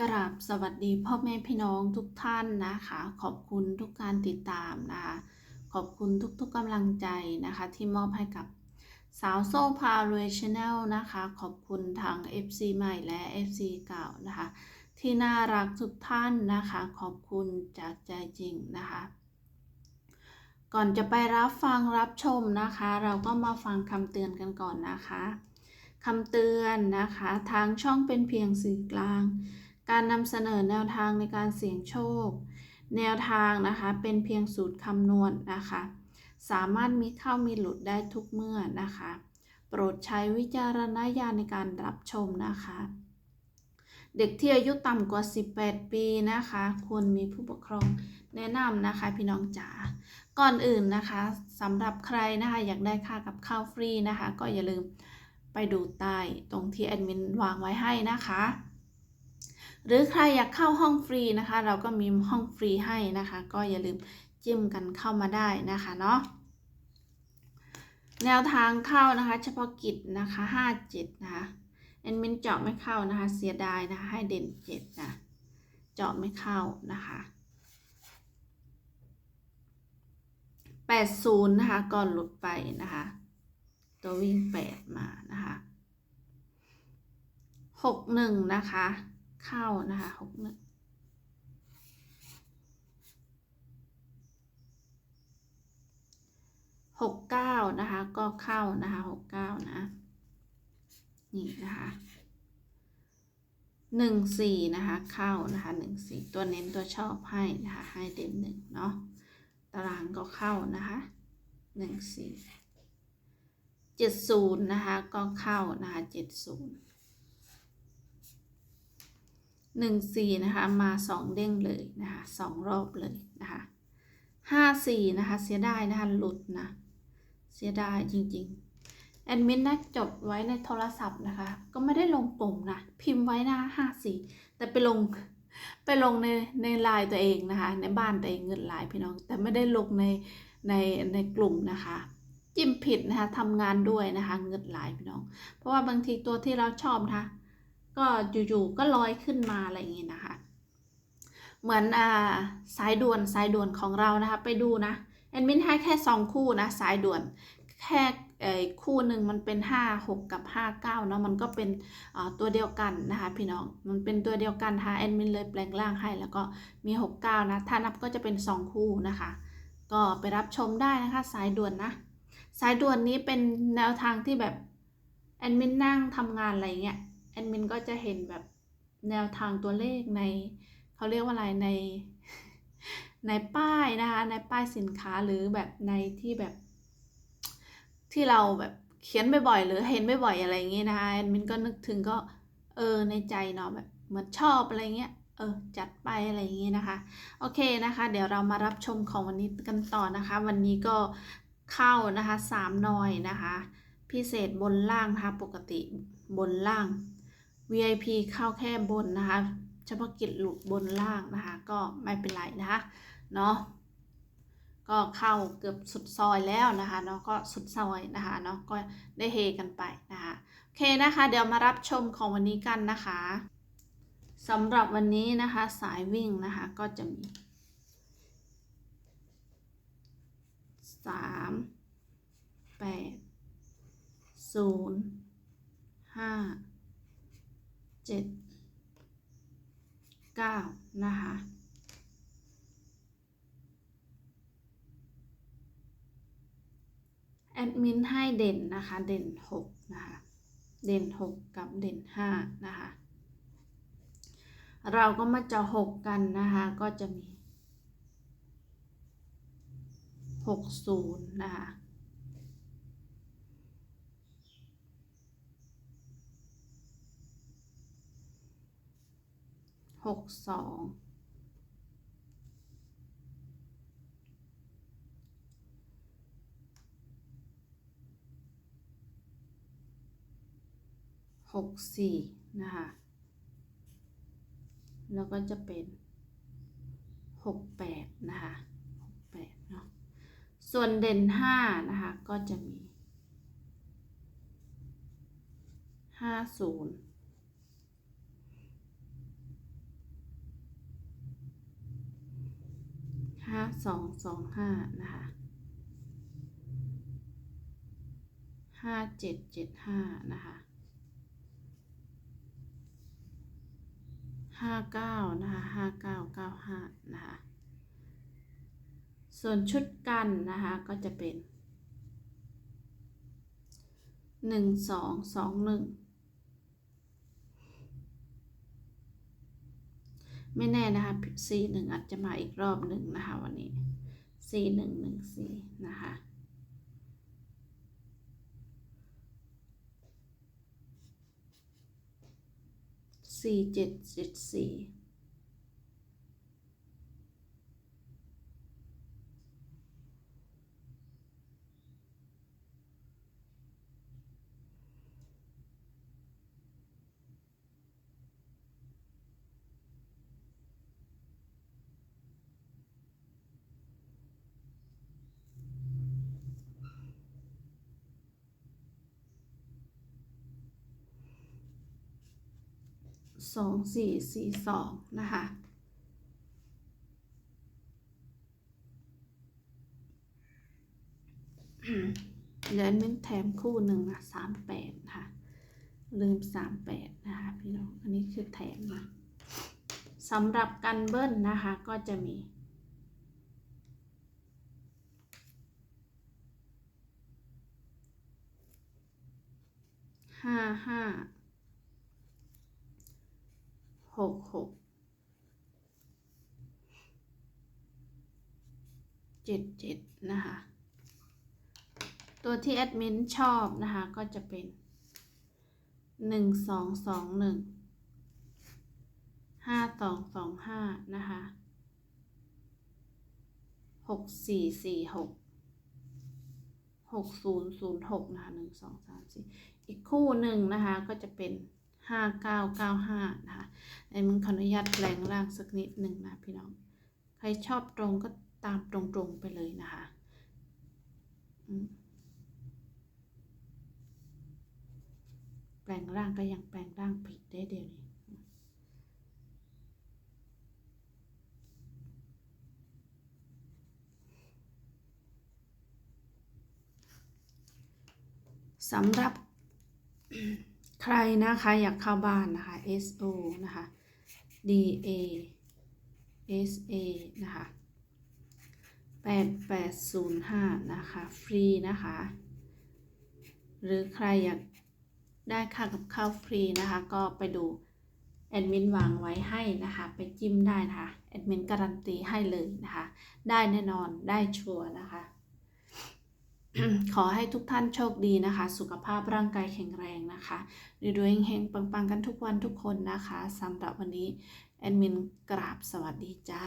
กราบสวัสดีพ่อแม่พี่น้องทุกท่านนะคะ ขอบคุณทุกการติดตามนะคะขอบคุณทุกๆกำลังใจนะคะ ที่มอบให้กับสาวโซ่พารวยชาแนลนะคะ ขอบคุณทาง FC ใหม่และ FC เก่านะคะ ที่น่ารักทุกท่านนะคะ ขอบคุณจากใจจริงนะคะ ก่อนจะไปรับฟังรับชมนะคะ เราก็มาฟังคำเตือนกันก่อนนะคะคำเตือนนะคะ ทางช่องเป็นเพียงสื่อกลาง การนำเสนอแนวทางในการเสี่ยงโชค แนวทางนะคะ เป็นเพียงสูตรคำนวณนะคะ สามารถมีเข้ามีหลุดได้ทุกเมื่อนะคะ โปรดใช้วิจารณญาณในการรับชมนะคะ เด็กที่อายุต่ำกว่า 18 ปีนะคะ ควรมีผู้ปกครองแนะนำนะคะพี่น้องจ๋า ก่อนอื่นนะคะสำหรับใครนะคะอยากได้ค่ากับข้าวฟรีนะคะ ก็อย่าลืมไปดูใต้ตรงที่แอดมินวางไว้ให้นะคะ หรือใครอยากเข้าห้องฟรีนะคะ เราก็มีห้องฟรีให้นะคะ ก็อย่าลืมจิ้มกันเข้ามาได้นะคะเนาะแนวทางเข้านะคะ เฉพาะกิจนะคะ57นะคะแอดมินเจาะไม่เข้านะคะ เสียดายนะคะให้เด่น7นะเจาะไม่เข้านะคะ80นะคะก่อนหลุดไปนะคะ ตัววิ่ง 8 มานะคะ 61 นะคะ เข้านะคะหกหนึ่งหกเก้านะคะก็เข้านะคะหกเก้านะ นี่นะคะหนึ่งสี่นะคะเข้านะคะหนึ่งสี่ตัวเน้นตัวชอบให้นะคะให้เด่นหนึ่งเนาะตารางก็เข้านะคะหนึ่งสี่เจ็ดศูนย์นะคะก็เข้านะคะเจ็ดศูนย์ หนึ่งสี่นะคะมาสองเด้งเลยนะคะสองรอบเลยนะคะห้าสี่นะคะเสียดายนะคะหลุดนะเสียดายจริงๆแอดมินนะจดไว้ในโทรศัพท์นะคะ ก็ไม่ได้ลงปุ่มนะพิมพ์ไว้นะห้าสี่แต่ไปลงไปลงในในไลน์ตัวเองนะคะ ในบ้านตัวเองเงินไลน์พี่น้อง แต่ไม่ได้ลงในในในกลุ่มนะคะจิ้มผิดนะคะทำงานด้วยนะคะเงินไลน์พี่น้อง เพราะว่าบางทีตัวที่เราชอบนะคะ ก็อยู่ๆก็ลอยขึ้นมาอะไรอย่างงี้นะคะ เหมือนอ่าสายด่วนสายด่วนของเรานะคะไปดูนะแอดมินให้แค่สองคู่นะสายด่วนแค่เอ่อคู่หนึ่งมันเป็นห้าหกกับห้าเก้าเนาะมันก็เป็นตัวเดียวกันนะคะพี่น้องมันเป็นตัวเดียวกันนะคะแอดมินเลยแปลงร่างให้แล้วก็มีหกเก้านะ ถ้านับก็จะเป็นสองคู่นะคะ ก็ไปรับชมได้นะคะสายด่วนนะ สายด่วนนี้เป็นแนวทางที่แบบแอดมินนั่งทำงานอะไรเงี้ย แอดมินก็จะเห็นแบบแนวทางตัวเลขในเขาเรียกว่าอะไรในในป้ายนะคะในป้ายสินค้าหรือแบบในที่แบบ ที่เราแบบเขียนบ่อยๆหรือเห็นบ่อยๆอะไรอย่างเงี้ยนะคะแอดมินก็นึกถึงก็เออในใจเนาะแบบเหมือนชอบอะไรเงี้ยเออจัดไปอะไรอย่างเงี้ยนะคะ โอเคนะคะ เดี๋ยวเรามารับชมของวันนี้กันต่อนะคะ วันนี้ก็เข้านะคะสามหน่อยนะคะ พิเศษบนล่างนะคะปกติบนล่าง VIP เข้าแค่บนนะคะ เฉพาะกิจหลุดบนล่างนะคะ ก็ไม่เป็นไรนะคะเนาะก็เข้าเกือบสุดซอยแล้วนะคะเนาะก็สุดซอยนะคะเนาะก็ได้เฮกันไปนะคะโอเคนะคะ เดี๋ยวมารับชมของวันนี้กันนะคะสำหรับวันนี้นะคะสายวิ่งนะคะก็จะมีสามแปดศูนย์ห้า เจ็ดเก้านะคะแอดมินให้เด่นนะคะ เด่นหกนะคะเด่นหกกับเด่นห้านะคะเราก็มาเจาะหกกันนะคะ ก็จะมีหกศูนย์นะคะ หกสองหกสี่นะคะ แล้วก็จะเป็นหกแปดนะคะหกแปดเนาะ ส่วนเด่นห้านะคะ ก็จะมีห้าศูนย์ สองสองห้านะคะห้าเจ็ดเจ็ดห้านะคะห้าเก้านะคะห้าเก้าเก้าห้านะคะส่วนชุดกันนะคะก็จะเป็นหนึ่งสองสองหนึ่ง ไม่แน่นะคะสี่หนึ่งอาจจะมาอีกรอบหนึ่งนะคะวันนี้สี่หนึ่งหนึ่งสี่นะคะสี่เจ็ดเจ็ดสี่ สองสี่สี่สองนะคะเดี๋ยวมิ้นแถมคู่หนึ่งนะสามแปดนะคะลืมสามแปดนะคะพี่น้อง อันนี้คือแถมนะสำหรับกันเบิ้ลนะคะ ก็จะมีห้าห้า หกหกเจ็ดเจ็ดนะคะ ตัวที่แอดมินชอบนะคะ ก็จะเป็นหนึ่งสองสองหนึ่งห้าสองสองห้านะคะหกสี่สี่หกหกศูนย์ศูนย์หกนะคะหนึ่งสองสามสี่อีกคู่หนึ่งนะคะก็จะเป็น ห้าเก้าเก้าห้านะคะในมึงขออนุญาตแปลงร่างสักนิดหนึ่งนะพี่น้อง ใครชอบตรงก็ตามตรงๆไปเลยนะคะแปลงร่างก็ยังแปลงร่างผิดได้เดี๋ยวนี้สำหรับ ใครนะคะอยากเข้าบ้านนะคะ SO นะคะ DA SA นะคะ8805นะคะ ฟรีนะคะ หรือใครอยากได้ค่ากับข้าวฟรีนะคะ ก็ไปดูแอดมินวางไว้ให้นะคะ ไปจิ้มได้นะคะแอดมินการันตีให้เลยนะคะ ได้แน่นอนได้ชัวร์นะคะ ขอให้ทุกท่านโชคดีนะคะ สุขภาพร่างกายแข็งแรงนะคะรวยๆเฮงๆปังๆ กันทุกวันทุกคนนะคะสำหรับวันนี้ แอดมินกราบสวัสดีจ้า